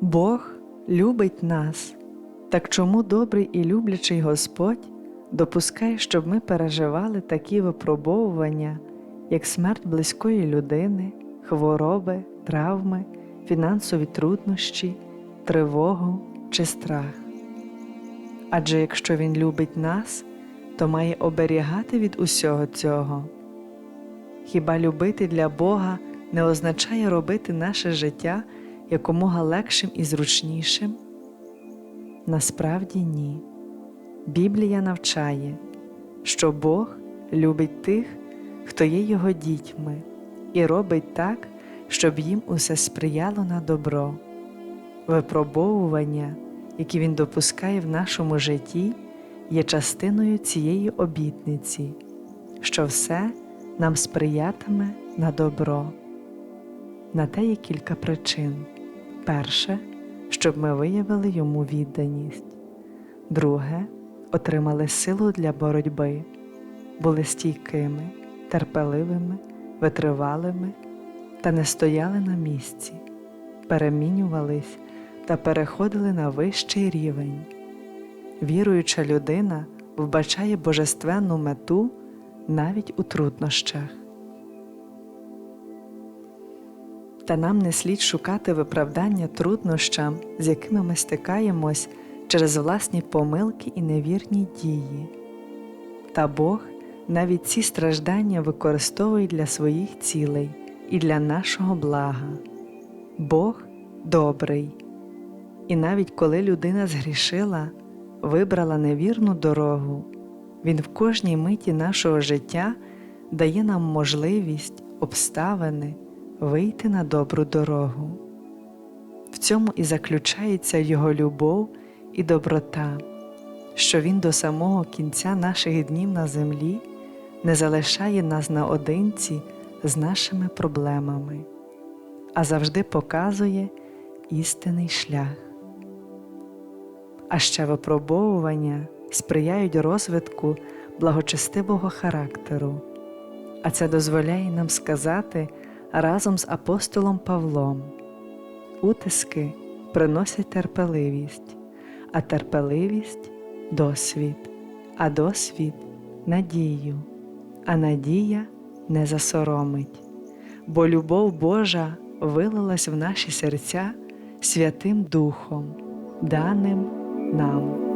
Бог любить нас, так чому добрий і люблячий Господь допускає, щоб ми переживали такі випробовування, як смерть близької людини, хвороби, травми, фінансові труднощі, тривогу чи страх? Адже якщо Він любить нас, то має оберігати від усього цього. Хіба любити для Бога не означає робити наше життя якомога легшим і зручнішим? Насправді ні. Біблія навчає, що Бог любить тих, хто є Його дітьми, і робить так, щоб їм усе сприяло на добро. Випробовування, які Він допускає в нашому житті, є частиною цієї обітниці, що все нам сприятиме на добро. На те є кілька причин. Перше, щоб ми виявили йому відданість. Друге, отримали силу для боротьби, були стійкими, терпеливими, витривалими та не стояли на місці, перемінювались та переходили на вищий рівень. Віруюча людина вбачає божественну мету навіть у труднощах. Та нам не слід шукати виправдання труднощам, з якими ми стикаємось через власні помилки і невірні дії. Та Бог навіть ці страждання використовує для своїх цілей і для нашого блага. Бог добрий. І навіть коли людина згрішила, вибрала невірну дорогу, Він в кожній миті нашого життя дає нам можливість, обставини вийти на добру дорогу. В цьому і заключається Його любов і доброта, що Він до самого кінця наших днів на землі не залишає нас наодинці з нашими проблемами, а завжди показує істинний шлях. А ще випробовування сприяють розвитку благочестивого характеру, а це дозволяє нам сказати разом з апостолом Павлом. Утиски приносять терпеливість, а терпеливість досвід, а досвід надію, а надія не засоромить, бо любов Божа вилилась в наші серця Святим Духом, даним нам.